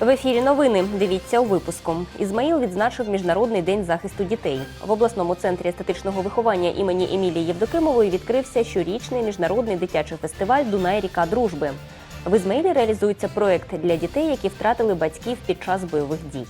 В ефірі новини. Дивіться у випуску. Ізмаїл відзначив Міжнародний день захисту дітей. В обласному центрі естетичного виховання імені Емілії Євдокимової відкрився щорічний міжнародний дитячий фестиваль Дунай ріка дружби. В Ізмаїлі реалізується проект для дітей, які втратили батьків під час бойових дій.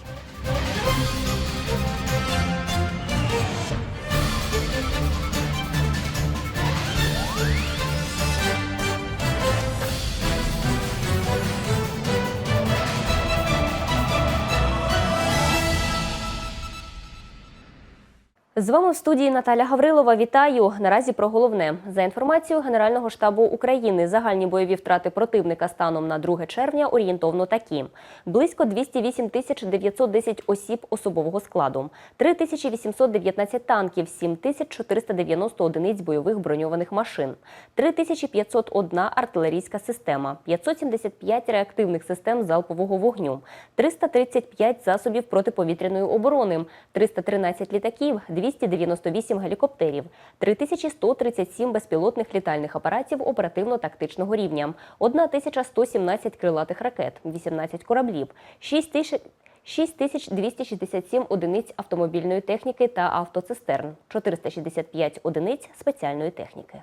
З вами в студії Наталя Гаврилова. Вітаю. Наразі про головне. За інформацією Генерального штабу України. Загальні бойові втрати противника станом на 2 червня орієнтовно такі: близько 208 тисяч 910 осіб особового складу, 3 тисячі 819 танків, 7 тисяч 490 одиниць бойових броньованих машин, 3 тисячі 501 артилерійська система, 575 реактивних систем залпового вогню, 335 засобів протиповітряної оборони, 313 літаків, 298 гелікоптерів, 3137 безпілотних літальних апаратів оперативно-тактичного рівня, 1117 крилатих ракет, 18 кораблів, 6 тисяч 6267 одиниць автомобільної техніки та автоцистерн, 465 одиниць спеціальної техніки.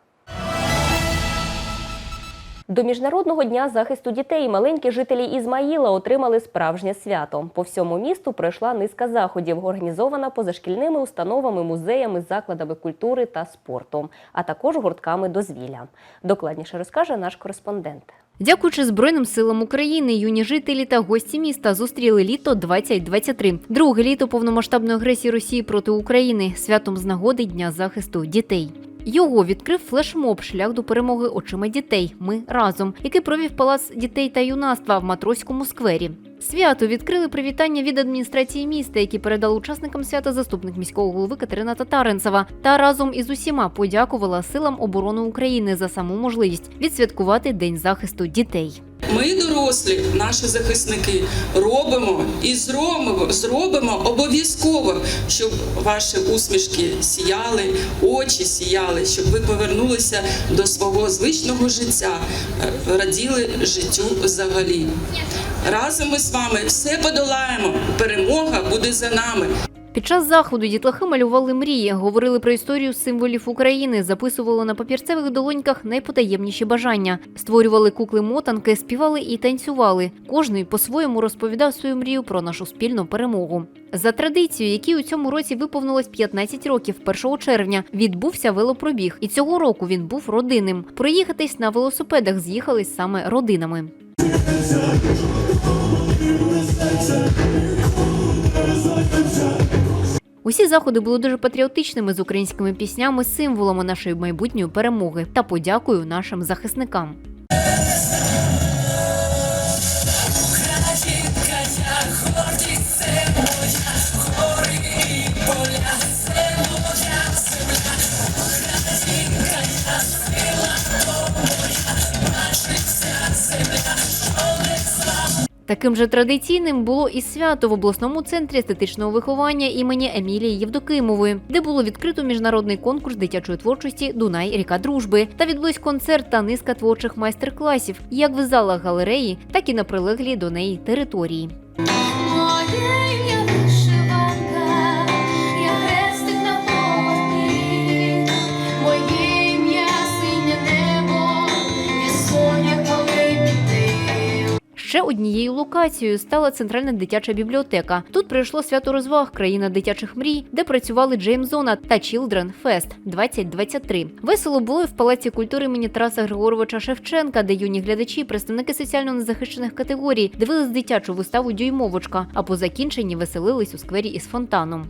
До міжнародного дня захисту дітей маленькі жителі Ізмаїла отримали справжнє свято. По всьому місту пройшла низка заходів, організована позашкільними установами, музеями, закладами культури та спорту, а також гуртками дозвілля. Докладніше розкаже наш кореспондент. Дякуючи Збройним силам України, юні жителі та гості міста зустріли літо 2023. Друге літо повномасштабної агресії Росії проти України святом з нагоди Дня захисту дітей. Його відкрив флешмоб Шлях до перемоги очима дітей. Ми разом, який провів палац дітей та юнацтва в Матроському сквері. Свято відкрили привітання від адміністрації міста, які передали учасникам свята заступник міського голови Катерина Татаренцева. Та разом із усіма подякувала силам оборони України за саму можливість відсвяткувати День захисту дітей. Ми, дорослі, наші захисники, робимо і зробимо, зробимо обов'язково, щоб ваші усмішки сіяли, очі сіяли, щоб ви повернулися до свого звичного життя, е, раділи життю взагалі. Разом ми вами все подолаємо. Перемога буде за нами. Під час заходу дітлахи малювали мрії, говорили про історію символів України, записували на папірцевих долоньках найпотаємніші бажання, створювали кукли-мотанки, співали і танцювали. Кожний по-своєму розповідав свою мрію про нашу спільну перемогу. За традицією, якій у цьому році виповнилось 15 років, 1 червня, відбувся велопробіг, і цього року він був родинним. Проїхатись на велосипедах з'їхались саме родинами. Усі заходи були дуже патріотичними з українськими піснями, символами нашої майбутньої перемоги та подякою нашим захисникам. Таким же традиційним було і свято в обласному центрі естетичного виховання імені Емілії Євдокимової, де було відкрито міжнародний конкурс дитячої творчості Дунай Ріка Дружби та відбулись концерт та низка творчих майстер-класів, як в залах галереї, так і на прилеглій до неї території. Ще однією локацією стала центральна дитяча бібліотека. Тут прийшло свято розваг країна дитячих мрій, де працювали Джеймс Зона та Children Fest 2023. Весело було і в палаці культури імені Тараса Григоровича Шевченка, де юні глядачі, представники соціально незахищених категорій, дивились дитячу виставу Дюймовочка, а по закінченні веселились у сквері із фонтаном.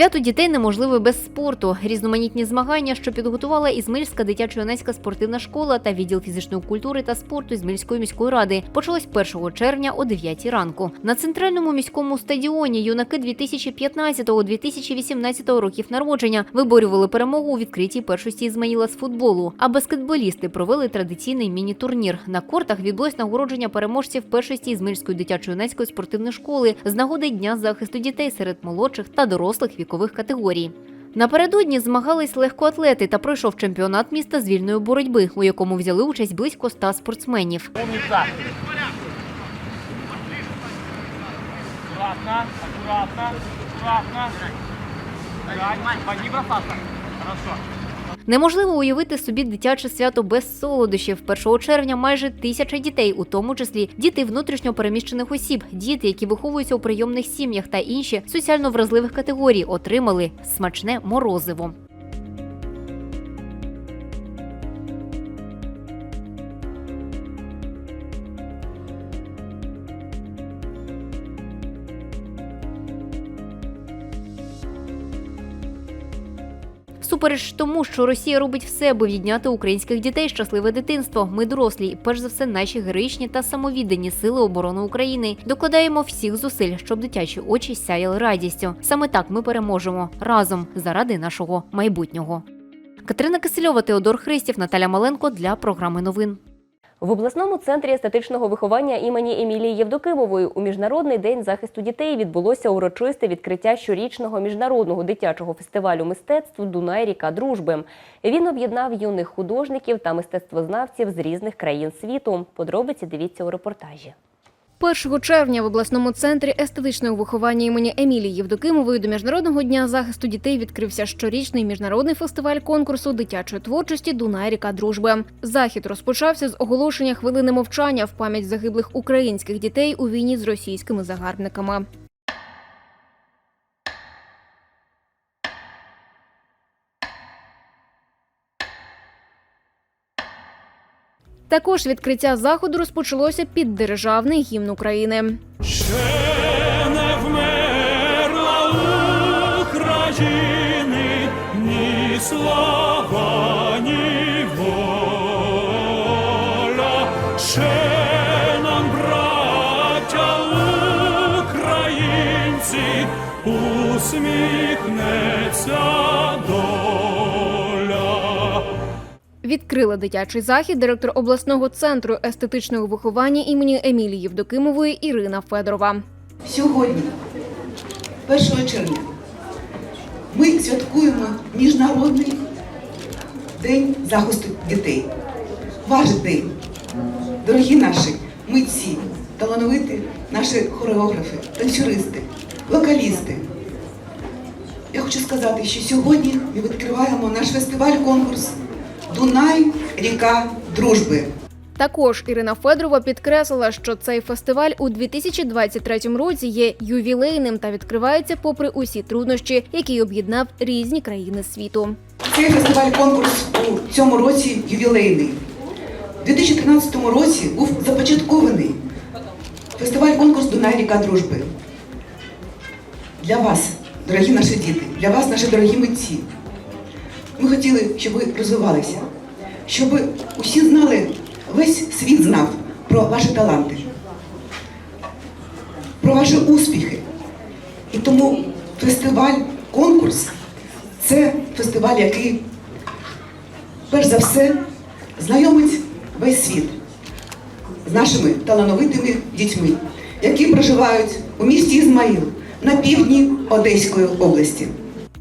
Свято дітей неможливе без спорту. Різноманітні змагання, що підготувала Ізмельська дитячо-юнацька спортивна школа та відділ фізичної культури та спорту Ізмельської міської ради, почалось 1 червня о 9 ранку. На центральному міському стадіоні юнаки 2015-2018 років народження виборювали перемогу у відкритій першості Ізмаїла з футболу. А баскетболісти провели традиційний міні-турнір. На кортах відбулось нагородження переможців першості Ізмельської дитячо-юнацької спортивної школи з нагоди Дня захисту дітей серед молодших та дорослих вікових категорій. Напередодні змагались легкоатлети та пройшов чемпіонат міста з вільної боротьби, у якому взяли участь близько ста спортсменів. Аккуратно, аккуратно, аккуратно. Пойди бросаться. Хорошо. Неможливо уявити собі дитяче свято без солодощів. 1 червня майже тисяча дітей, у тому числі діти внутрішньо переміщених осіб, діти, які виховуються у прийомних сім'ях та інші соціально вразливих категорій, отримали смачне морозиво. Супереч тому, що Росія робить все, аби відняти українських дітей щасливе дитинство. Ми дорослі, і перш за все, наші героїчні та самовіддані сили оборони України докладаємо всіх зусиль, щоб дитячі очі сяяли радістю. Саме так ми переможемо разом заради нашого майбутнього. Катерина Кисельова, Теодор Христів, Наталя Маленко для програми новин. В обласному центрі естетичного виховання імені Емілії Євдокимової у Міжнародний день захисту дітей відбулося урочисте відкриття щорічного міжнародного дитячого фестивалю мистецтв Дунай ріка дружби. Він об'єднав юних художників та мистецтвознавців з різних країн світу. Подробиці дивіться у репортажі. 1 червня в обласному центрі естетичного виховання імені Емілії Євдокимової до Міжнародного дня захисту дітей відкрився щорічний міжнародний фестиваль конкурсу дитячої творчості Дунай ріка дружби. Захід розпочався з оголошення хвилини мовчання в пам'ять загиблих українських дітей у війні з російськими загарбниками. Також відкриття заходу розпочалося під державний гімн України. Ще не вмерла ні слава, ні воля. Ще нам, браття українці, усміхнеться Відкрила дитячий захід директор обласного центру естетичного виховання імені Емілії Євдокимової Ірина Федорова. Сьогодні, 1 червня, ми святкуємо Міжнародний день захисту дітей. Ваш день, дорогі наші митці, талановиті наші хореографи, танцюристи, вокалісти. Я хочу сказати, що сьогодні ми відкриваємо наш фестиваль-конкурс Дунай ріка дружби. Також Ірина Федорова підкреслила, що цей фестиваль у 2023 році є ювілейним та відкривається попри усі труднощі, які об'єднав різні країни світу. Цей фестиваль-конкурс у цьому році ювілейний. У 2013 році був започаткований фестиваль-конкурс Дунай ріка дружби. Для вас, дорогі наші діти, для вас, наші дорогі митці. Ми хотіли, щоб ви розвивалися, щоб усі знали, весь світ знав про ваші таланти, про ваші успіхи. І тому фестиваль, конкурс це фестиваль, який перш за все знайомить весь світ з нашими талановитими дітьми, які проживають у місті Ізмаїл на півдні Одеської області.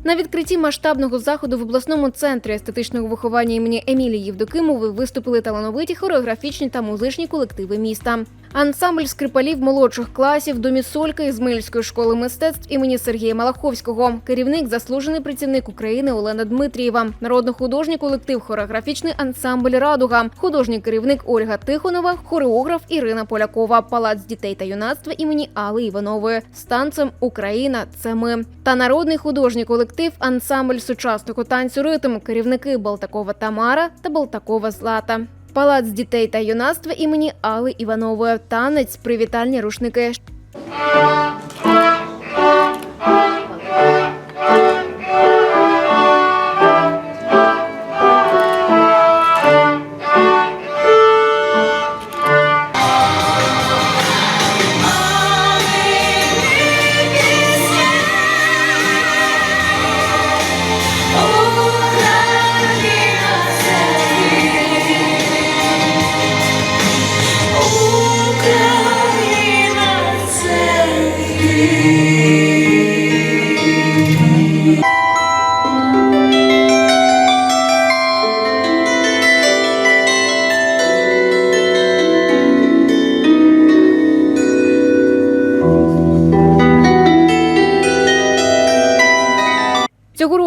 На відкритті масштабного заходу в обласному центрі естетичного виховання імені Емілії Євдокимови виступили талановиті хореографічні та музичні колективи міста. Ансамбль скрипалів молодших класів Домі Солька Ізмаїльської школи мистецтв імені Сергія Малаховського, керівник, заслужений працівник України Олена Дмитрієва, народно-художній колектив хореографічний ансамбль Радуга, художній керівник Ольга Тихонова, хореограф Ірина Полякова, палац дітей та юнацтва імені Алли Іванової. З танцем Україна це ми та народний художній колектив ансамбль сучасного танцю ритм, керівники Балтакова Тамара та Балтакова Злата. Палац дітей та юнацтва імені Алли Іванової. Танець, привітальні рушники.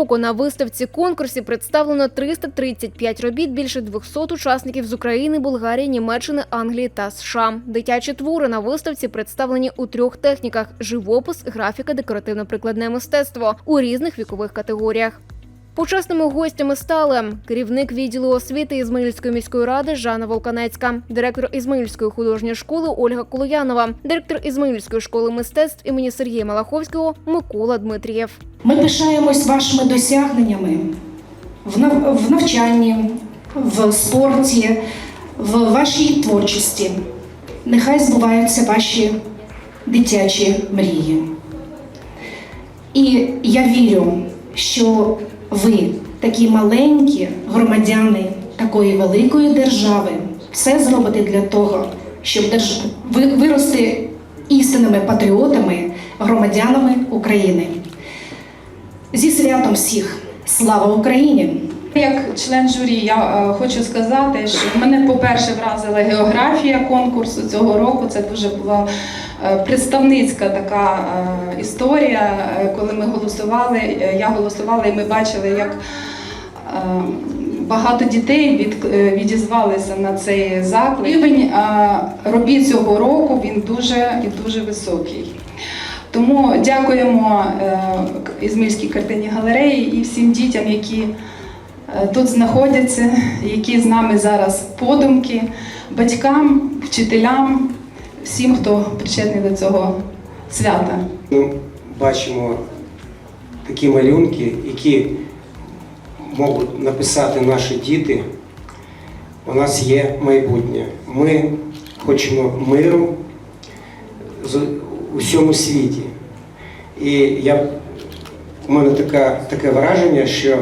Року на виставці конкурсі представлено 335 робіт більше 200 учасників з України, Болгарії, Німеччини, Англії та США. Дитячі твори на виставці представлені у трьох техніках: живопис, графіка, декоративно-прикладне мистецтво у різних вікових категоріях. Почесними гостями стали керівник відділу освіти Ізмаїльської міської ради Жанна Волканецька, директор Ізмаїльської художньої школи Ольга Колоянова, директор Ізмаїльської школи мистецтв імені Сергія Малаховського Микола Дмитрієв. Ми пишаємось вашими досягненнями в навчанні, в спорті, в вашій творчості. Нехай збуваються ваші дитячі мрії. І я вірю, що ви, такі маленькі громадяни такої великої держави, все зробите для того, щоб держ... ви- вирости істинними патріотами, громадянами України. Зі святом всіх! Слава Україні! Як член журі, я е, хочу сказати, що мене, по-перше, вразила географія конкурсу цього року. Це дуже була е, представницька така е, історія. Коли ми голосували, я голосувала, і ми бачили, як багато дітей від, відізвалися на цей заклик. Рівень робіт цього року він дуже і дуже високий. Тому дякуємо Ізмільській картині галереї і всім дітям, які тут знаходяться, які з нами зараз подумки, батькам, вчителям, всім, хто причетний до цього свята. Ми бачимо такі малюнки, які можуть написати наші діти. У нас є майбутнє. Ми хочемо миру у всьому світі. І я, у мене така, таке враження, що е,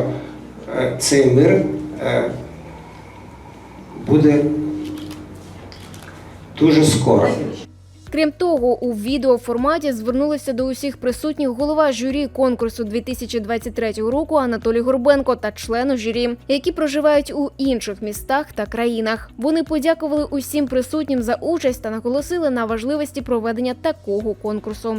цей мир е, буде дуже скоро. Крім того, у відеоформаті звернулися до усіх присутніх голова журі конкурсу 2023 року Анатолій Горбенко та члени журі, які проживають у інших містах та країнах. Вони подякували усім присутнім за участь та наголосили на важливості проведення такого конкурсу.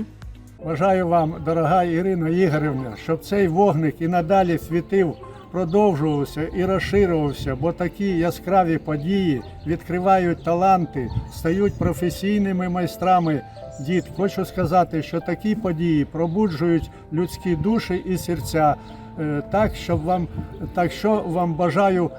Бажаю вам, дорога Ірина Ігорівна, щоб цей вогник і надалі світив, продовжувався і розширювався, бо такі яскраві події відкривають таланти, стають професійними майстрами. Діт, хочу сказати, що такі події пробуджують людські душі і серця. Е, Так, щоб вам, так що вам бажаю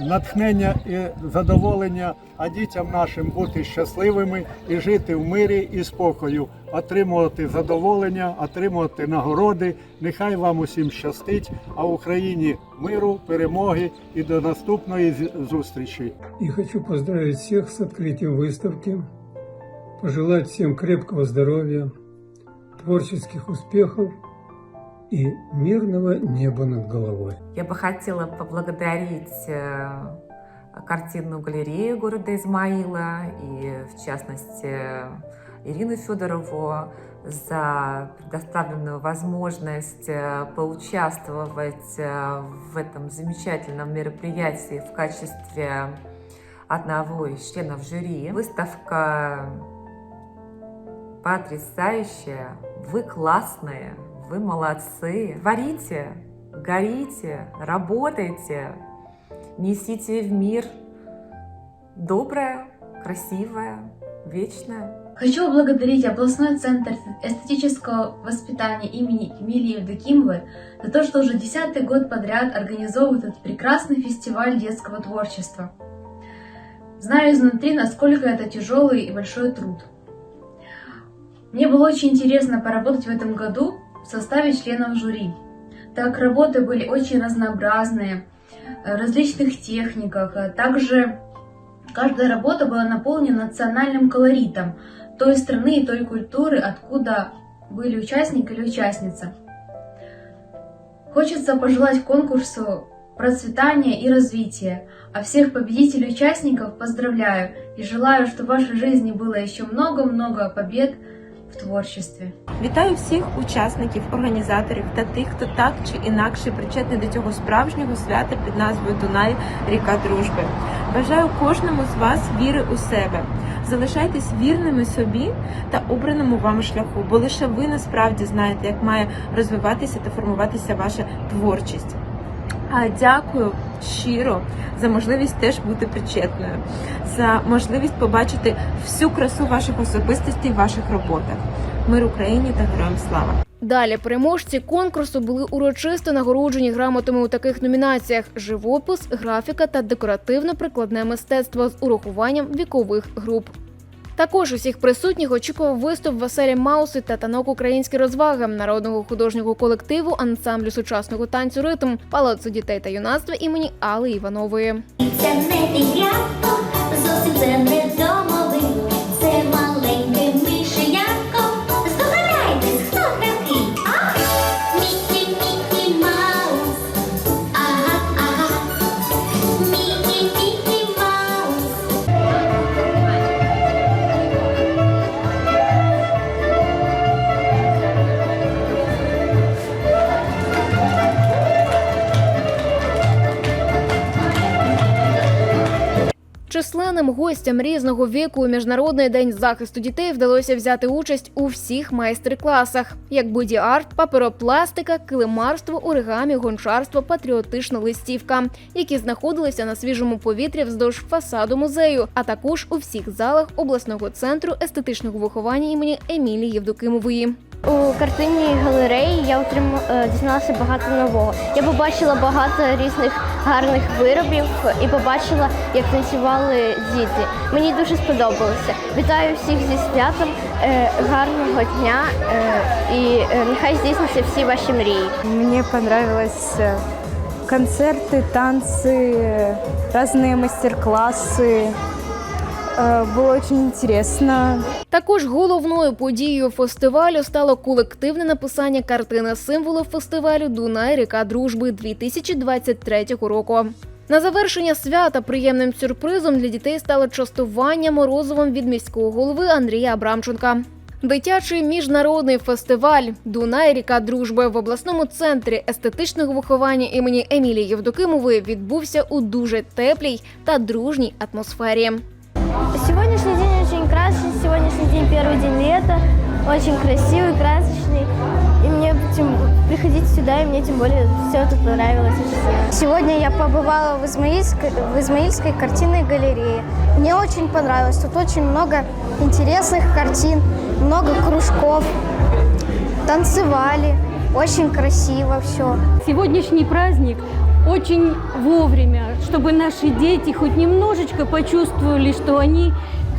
натхнення і задоволення, а дітям нашим бути щасливими і жити в мирі і спокою, отримувати задоволення, отримувати нагороди. Нехай вам усім щастить, а Україні миру, перемоги і до наступної зустрічі. И хочу поздравить всех с открытием выставки, пожелать всем крепкого здоровья, творческих успехов и мирного неба над головой. Я бы хотела поблагодарить э, картинную галерею города Измаила и, в частности, Ирину Федорову за предоставленную возможность э, поучаствовать э, в этом замечательном мероприятии в качестве одного из членов жюри. Выставка потрясающая, вы классные, вы молодцы. Творите, горите, работайте, несите в мир доброе, красивое, вечное. Хочу поблагодарить областной центр эстетического воспитания имени Эмилии Евдокимовой за то, что уже десятый год подряд организовывает этот прекрасный фестиваль детского творчества. Знаю изнутри, насколько это тяжелый и большой труд. Мне было очень интересно поработать в этом году в составе членов жюри, так работы были очень разнообразные, э, различных техниках, а также каждая работа была наполнена национальным колоритом той страны и той культуры, откуда были участник или участница. Хочется пожелать конкурсу процветания и развития, а всех победителей и участников поздравляю и желаю, чтобы в вашей жизни было еще много-много побед в творчестві. Вітаю всіх учасників, організаторів та тих, хто так чи інакше причетний до цього справжнього свята під назвою Дунай Ріка Дружби. Бажаю кожному з вас віри у себе. Залишайтесь вірними собі та обраному вам шляху, бо лише ви насправді знаєте, як має розвиватися та формуватися ваша творчість. Дякую щиро за можливість теж бути причетною, за можливість побачити всю красу ваших особистостей ваших роботах. Мир Україні та героям слава! Далі переможці конкурсу були урочисто нагороджені грамотами у таких номінаціях: живопис, графіка та декоративно-прикладне мистецтво з урахуванням вікових груп. Також усіх присутніх очікував виступ Веселі Мауси та танок українські розваги народного художнього колективу ансамблю сучасного танцю ритм палацу дітей та юнацтва імені Алли Іванової. Це не зовсім це не домовий, Численним гостям різного віку у міжнародний день захисту дітей вдалося взяти участь у всіх майстер-класах, як боді-арт, паперопластика, килимарство, оригамі, гончарство, патріотична листівка, які знаходилися на свіжому повітрі вздовж фасаду музею, а також у всіх залах обласного центру естетичного виховання імені Емілії Євдокимової. У картинній галереї я отримала е, дізналася багато нового. Я побачила багато різних гарних виробів і побачила, як танцювали діти. Мені дуже сподобалося. Вітаю всіх зі святом, е, гарного дня е, і е, нехай здійсняться всі ваші мрії. Мне понравилось э, концерты, танцы, э, разные мастер-классы. Э, Было очень интересно. Також головною подією фестивалю стало колективне написання картини символу фестивалю Дунай ріка дружби 2023 року. На завершення свята приємним сюрпризом для дітей стало частування морозивом від міського голови Андрія Абрамченка. Дитячий міжнародний фестиваль Дунай ріка дружби в обласному центрі естетичного виховання імені Емілії Євдокимової відбувся у дуже теплій та дружній атмосфері. Сегодняшний день очень красочный, сегодняшний день первый день лета, очень красивый, красочный. Сюда, и мне тем более все тут понравилось. Сегодня я побывала в Измаильской, в Измаильской картинной галерее. Мне очень понравилось. Тут очень много интересных картин, много кружков. Танцевали. Очень красиво все. Сегодняшний праздник очень вовремя, чтобы наши дети хоть немножечко почувствовали, что они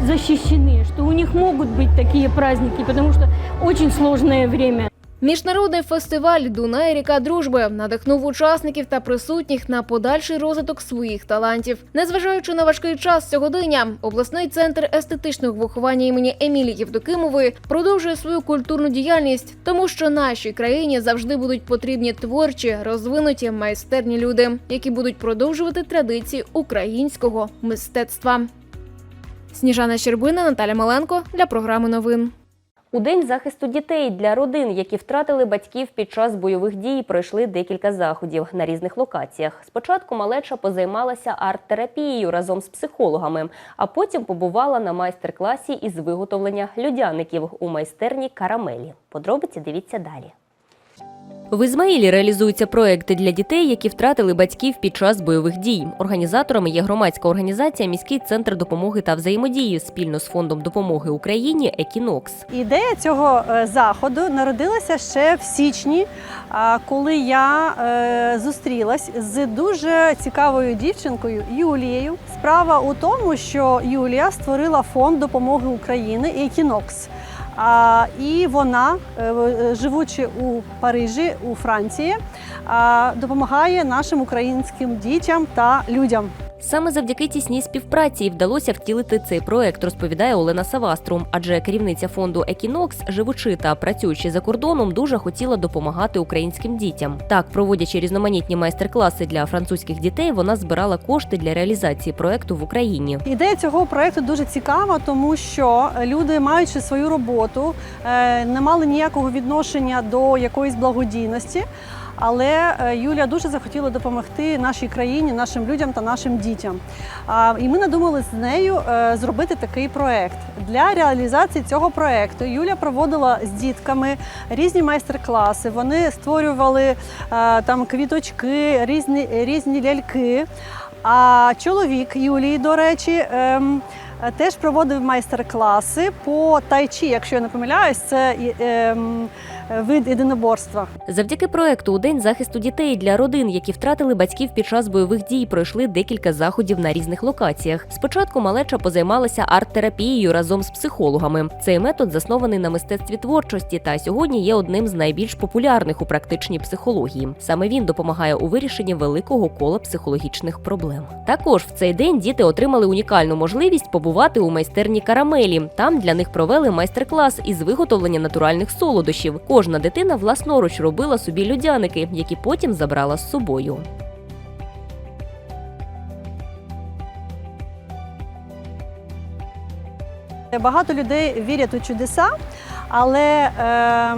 защищены, что у них могут быть такие праздники, потому что очень сложное время. Міжнародний фестиваль Дунай ріка дружби надихнув учасників та присутніх на подальший розвиток своїх талантів. Незважаючи на важкий час сьогодення, обласний центр естетичного виховання імені Емілії Євдокимової продовжує свою культурну діяльність, тому що нашій країні завжди будуть потрібні творчі, розвинуті майстерні люди, які будуть продовжувати традиції українського мистецтва. Сніжана Щербина, Наталя Маленко для програми новин. У день захисту дітей для родин, які втратили батьків під час бойових дій, пройшли декілька заходів на різних локаціях. Спочатку малеча позаймалася арт-терапією разом з психологами, а потім побувала на майстер-класі із виготовлення людяників у майстерні карамелі. Подробиці дивіться далі. В Ізмаїлі реалізуються проекти для дітей, які втратили батьків під час бойових дій. Організаторами є громадська організація Міський центр допомоги та взаємодії спільно з фондом допомоги Україні Екінокс. Ідея цього е, заходу народилася ще в січні, а, коли я е, зустрілась з дуже цікавою дівчинкою Юлією. Справа у тому, що Юлія створила фонд допомоги України Екінокс. І вона, е, живучи у Парижі, у Франції, допомагає нашим українським дітям та людям. Саме завдяки тісній співпраці вдалося втілити цей проект, розповідає Олена Саваструм. Адже керівниця фонду Екінокс, живучи та працюючи за кордоном, дуже хотіла допомагати українським дітям. Так, проводячи різноманітні майстер-класи для французьких дітей, вона збирала кошти для реалізації проекту в Україні. Ідея цього проекту дуже цікава, тому що люди, маючи свою роботу, е, не мали ніякого відношення до якоїсь благодійності. Але е, Юлія дуже захотіла допомогти нашій країні, нашим людям та нашим дітям. І ми надумали з нею е, зробити такий проект. Для реалізації цього проекту Юля проводила з дітками різні майстер-класи. Вони створювали е, там квіточки, різні, різні ляльки. А чоловік Юлії, до речі, ем, теж проводив майстер-класи по тайчі, якщо я не помиляюсь, це ем, вид єдиноборства. Завдяки проекту у день захисту дітей для родин, які втратили батьків під час бойових дій, пройшли декілька заходів на різних локаціях. Спочатку малеча позаймалася арт-терапією разом з психологами. Цей метод заснований на мистецтві творчості та сьогодні є одним з найбільш популярних у практичній психології. Саме він допомагає у вирішенні великого кола психологічних проблем. Також в цей день діти отримали унікальну можливість побувати у майстерні карамелі. Там для них провели майстер-клас із виготовлення натуральних солодощів. Кожна дитина власноруч робила собі людяники, які потім забрала з собою. Багато людей вірять у чудеса, але е,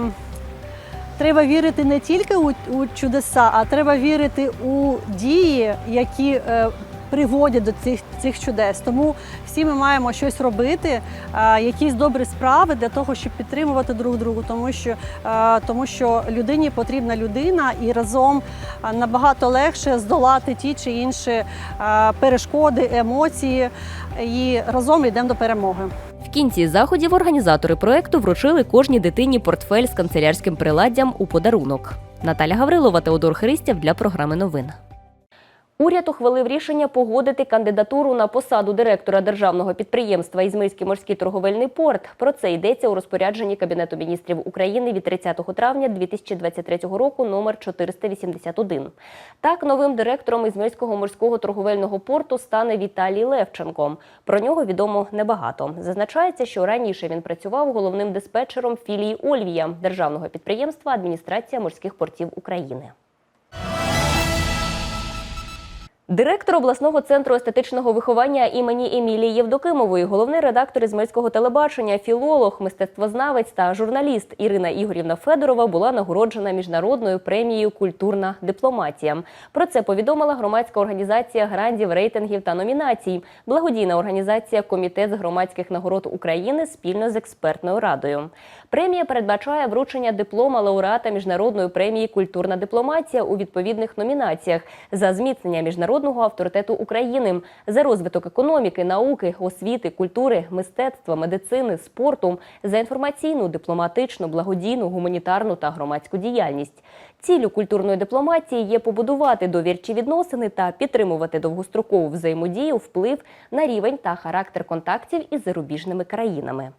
треба вірити не тільки у, у чудеса, а треба вірити у дії, які е, приводять до цих, цих чудес. Тому всі ми маємо щось робити, е, якісь добрі справи для того, щоб підтримувати друг другу, тому що, е, тому що людині потрібна людина і разом е, набагато легше здолати ті чи інші перешкоди, емоції, і разом йдемо до перемоги. В кінці заходів організатори проекту вручили кожній дитині портфель з канцелярським приладдям у подарунок. Наталя Гаврилова, Теодор Христєв для програми новин. Уряд ухвалив рішення погодити кандидатуру на посаду директора державного підприємства Ізмирський морський торговельний порт. Про це йдеться у розпорядженні Кабінету міністрів України від 30 травня 2023 року номер 481. Так, новим директором Ізмирського морського торговельного порту стане Віталій Левченко. Про нього відомо небагато. Зазначається, що раніше він працював головним диспетчером філії Ольвія державного підприємства Адміністрація морських портів України. Директор обласного центру естетичного виховання імені Емілії Євдокимової, головний редактор Ізмельського телебачення, філолог, мистецтвознавець та журналіст Ірина Ігорівна Федорова була нагороджена міжнародною премією Культурна дипломатія. Про це повідомила громадська організація грандів, рейтингів та номінацій, благодійна організація Комітет з громадських нагород України спільно з експертною радою. Премія передбачає вручення диплома лауреата міжнародної премії Культурна дипломатія у відповідних номінаціях за зміцнення міжнародного авторитету України, за розвиток економіки, науки, освіти, культури, мистецтва, медицини, спорту, за інформаційну, дипломатичну, благодійну, гуманітарну та громадську діяльність. Ціллю культурної дипломатії є побудувати довірчі відносини та підтримувати довгострокову взаємодію, вплив на рівень та характер контактів із зарубіжними країнами.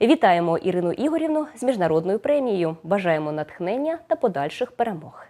Вітаємо Ірину Ігорівну з міжнародною премією. Бажаємо натхнення та подальших перемог.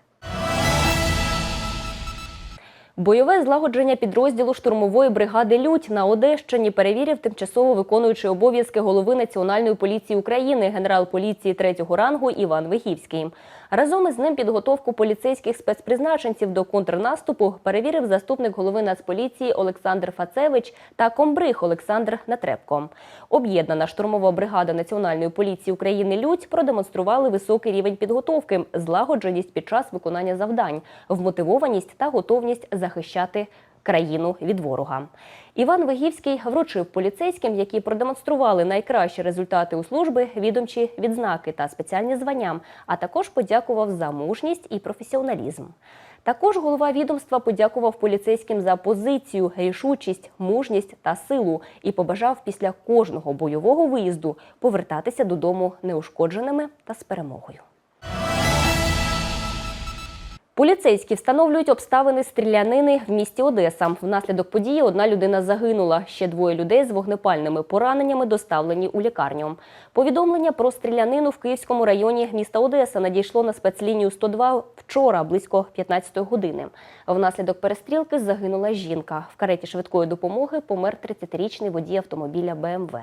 Бойове злагодження підрозділу штурмової бригади Лють на Одещині перевірив тимчасово виконуючий обов'язки голови Національної поліції України, генерал поліції третього рангу Іван Вихівський. Разом із ним підготовку поліцейських спецпризначенців до контрнаступу перевірив заступник голови Нацполіції Олександр Фацевич та комбриг Олександр Натребко. Об'єднана штурмова бригада Національної поліції України Людь продемонстрували високий рівень підготовки, злагодженість під час виконання завдань, вмотивованість та готовність захищати країну від ворога. Іван Вигівський вручив поліцейським, які продемонстрували найкращі результати у служби, відомчі відзнаки та спеціальні звання, а також подякував за мужність і професіоналізм. Також голова відомства подякував поліцейським за позицію, рішучість, мужність та силу і побажав після кожного бойового виїзду повертатися додому неушкодженими та з перемогою. Поліцейські встановлюють обставини стрілянини в місті Одеса. Внаслідок події одна людина загинула. Ще двоє людей з вогнепальними пораненнями доставлені у лікарню. Повідомлення про стрілянину в Київському районі міста Одеса надійшло на спецлінію 102 вчора близько 15 години. Внаслідок перестрілки загинула жінка. В кареті швидкої допомоги помер 30-річний водій автомобіля БМВ.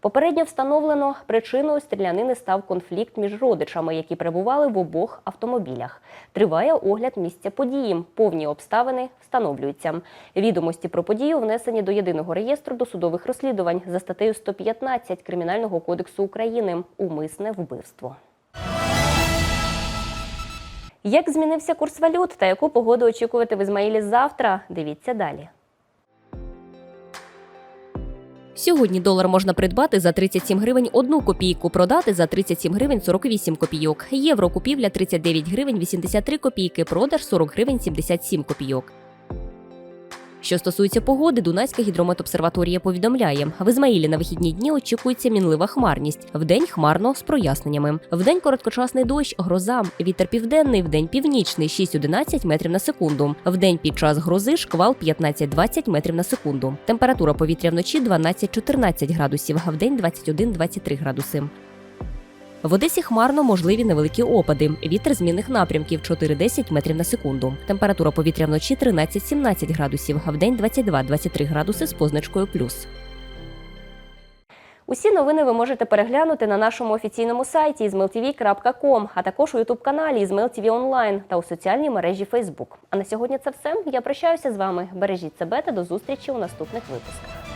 Попередньо встановлено причиною стрілянини став конфлікт між родичами, які перебували в обох автомобілях. Триває огляд місця події. Повні обставини встановлюються. Відомості про подію внесені до єдиного реєстру досудових розслідувань за статтею 115 Кримінального кодексу України Умисне вбивство. Як змінився курс валют та яку погоду очікувати в Ізмаїлі завтра? Дивіться далі. Сьогодні долар можна придбати за 37 гривень 1 копійку, продати за 37 гривень 48 копійок. Євро купівля 39 гривень 83 копійки, продаж 40 гривень 77 копійок. Що стосується погоди, Дунайська гідрометобсерваторія повідомляє, в Ізмаїлі на вихідні дні очікується мінлива хмарність. Вдень хмарно з проясненнями. Вдень короткочасний дощ, гроза. Вітер південний, вдень північний 6-11 метрів на секунду. Вдень під час грози шквал 15-20 метрів на секунду. Температура повітря вночі 12-14 градусів, а вдень 21-23 градуси. В Одесі хмарно можливі невеликі опади. Вітер змінних напрямків 4-10 метрів на секунду. Температура повітря вночі 13-17 градусів, а вдень 22-23 градуси з позначкою плюс. Усі новини ви можете переглянути на нашому офіційному сайті izmailtv.com, а також у ютуб-каналі IzmailTV Online та у соціальній мережі Facebook. А на сьогодні це все. Я прощаюся з вами. Бережіть себе та до зустрічі у наступних випусках.